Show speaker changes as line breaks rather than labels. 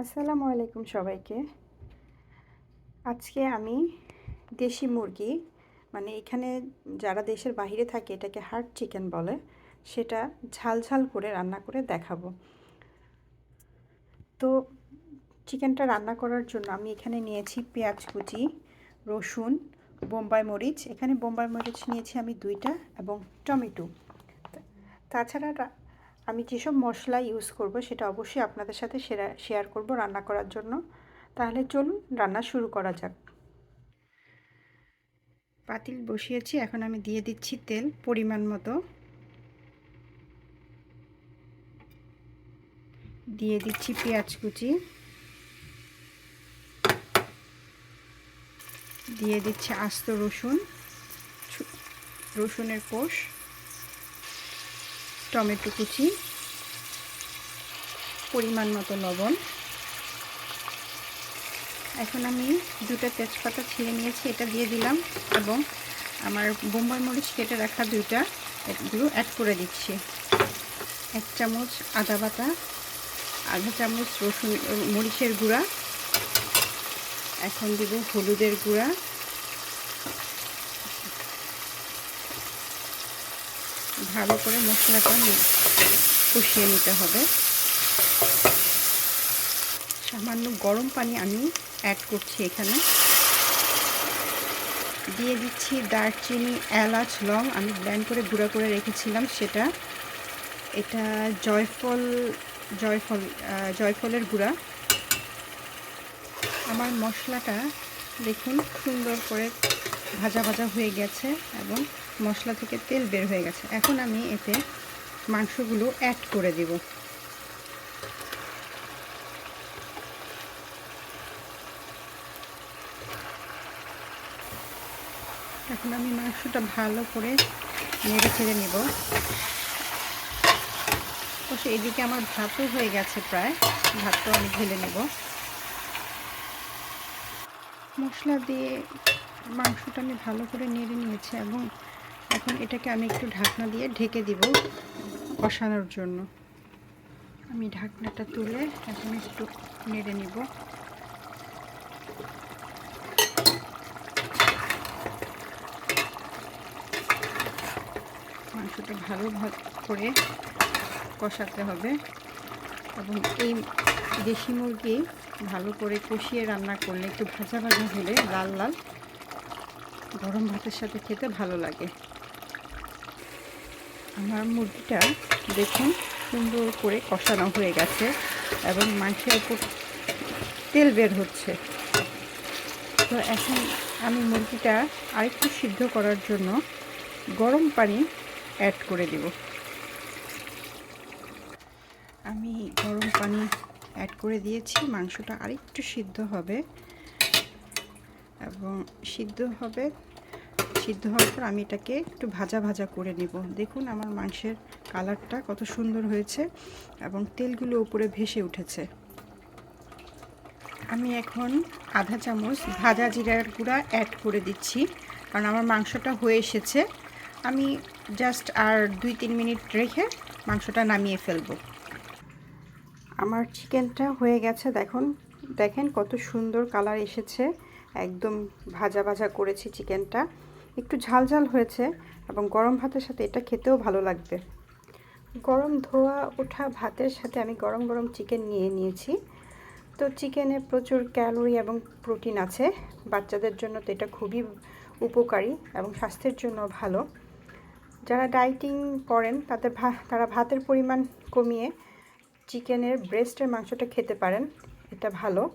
আসসালামু আলাইকুম সবাইকে। আজকে আমি দেশি মুরগি মানে এখানে যারা দেশের বাইরে থাকে এটাকে হার্ড চিকেন বলে, সেটা ঝাল ঝাল করে রান্না করে দেখাবো। তো চিকেনটা রান্না করার জন্য আমি এখানে নিয়েছি পেঁয়াজ কুচি, রসুন, বোম্বাই মরিচ। এখানে বোম্বাই মরিচ নিয়েছি আমি দুইটা এবং টমেটো। তাছাড়া আমি যেসব মশলা ইউজ করব সেটা অবশ্যই আপনাদের সাথে শেয়ার করব রান্না করার জন্য। তাহলে চলুন, রান্না শুরু করা যাক। পাতিল বসিয়েছি, এখন আমি দিয়ে দিচ্ছি তেল পরিমাণ মতো। দিয়ে দিচ্ছি পেঁয়াজ কুচি। দিয়ে দিচ্ছি আস্ত রসুন রসুনের কোষ। টমেটো কুচি, পরিমাণ মতো লবণ। এখন আমি দুটো তেজপাতা ছিঁড়ে নিয়েছি, এটা দিয়ে দিলাম এবং আমার বোম্বাই মরিচ কেটে রাখা দুইটা এগুলো অ্যাড করে দিচ্ছি। এক চামচ আদা বাটা, আধা চামচ রসুন, মরিচের গুঁড়া, এখন দিব হলুদের গুঁড়া। ভালো করে মশলাটা কষিয়ে নিতে হবে। সামান্য গরম পানি আমি অ্যাড করছি এখানে। দিয়ে দিচ্ছি দারচিনি, এলাচ, লং। আমি ব্ল্যান্ড করে গুঁড়া করে রেখেছিলাম সেটা। এটা জয়ফল জয়ফল জয়ফলের গুঁড়া। আমার মশলাটা দেখুন সুন্দর করে ভাজা ভাজা হয়ে গেছে এবং মশলা থেকে তেল বের হয়ে গেছে। এখন আমি এতে মাংসগুলো অ্যাড করে দেব। এখন আমি মাংসটা ভালো করে নেড়ে ছেড়ে নেব। অবশ্য এদিকে আমার ভাতও হয়ে গেছে প্রায়। ভাতটাও আমি ঢেলে নেব। মশলা দিয়ে মাংসটা আমি ভালো করে নেড়ে নিয়েছি এবং এখন এটাকে আমি একটু ঢাকনা দিয়ে ঢেকে দিব কষানোর জন্য। আমি ঢাকনাটা তুলে এখন একটু নেড়ে নিব। মাংসটা ভালো করে কষাতে হবে এবং এই দেশি মুরগি ভালো করে কষিয়ে রান্না করলে একটু ভাজা ভাজা হলে লাল লাল গরম ভাতের সাথে খেতে ভালো লাগে। আমার মুরগিটা দেখুন সুন্দর করে কষানো হয়ে গেছে এবং মাংসের উপর তেল বের হচ্ছে। তো এখন আমি মুরগিটা আরেকটু সিদ্ধ করার জন্য গরম পানি অ্যাড করে দেব। আমি গরম পানি অ্যাড করে দিয়েছি, মাংসটা আরেকটু সিদ্ধ হবে। এবং সিদ্ধ হবে সিদ্ধ হওয়ার পর আমি এটাকে একটু ভাজা ভাজা করে নেব। দেখুন আমার মাংসের কালারটা কত সুন্দর হয়েছে এবং তেলগুলো উপরে ভেসে উঠেছে। আমি এখন আধা চামচ ভাজা জিরার গুঁড়া অ্যাড করে দিচ্ছি, কারণ আমার মাংসটা হয়ে এসেছে। আমি জাস্ট আর দুই তিন মিনিট রেখে মাংসটা নামিয়ে ফেলব। আমার চিকেনটা হয়ে গেছে, দেখুন। দেখেন কত সুন্দর কালার এসেছে। একদম ভাজা ভাজা করেছি চিকেনটা। একটু ঝাল ঝাল হয়েছে এবং গরম ভাতের সাথে এটা খেতেও ভালো লাগবে। গরম ধোয়া ওঠা ভাতের সাথে আমি গরম গরম চিকেন নিয়ে নিয়েছি। তো চিকেনে প্রচুর ক্যালোরি এবং প্রোটিন আছে। বাচ্চাদের জন্য তো এটা খুবই উপকারী এবং স্বাস্থ্যের জন্য ভালো। যারা ডাইটিং করেন তাদের ভা, তারা ভাতের পরিমাণ কমিয়ে চিকেনের ব্রেস্টের মাংসটা খেতে পারেন। এটা ভালো।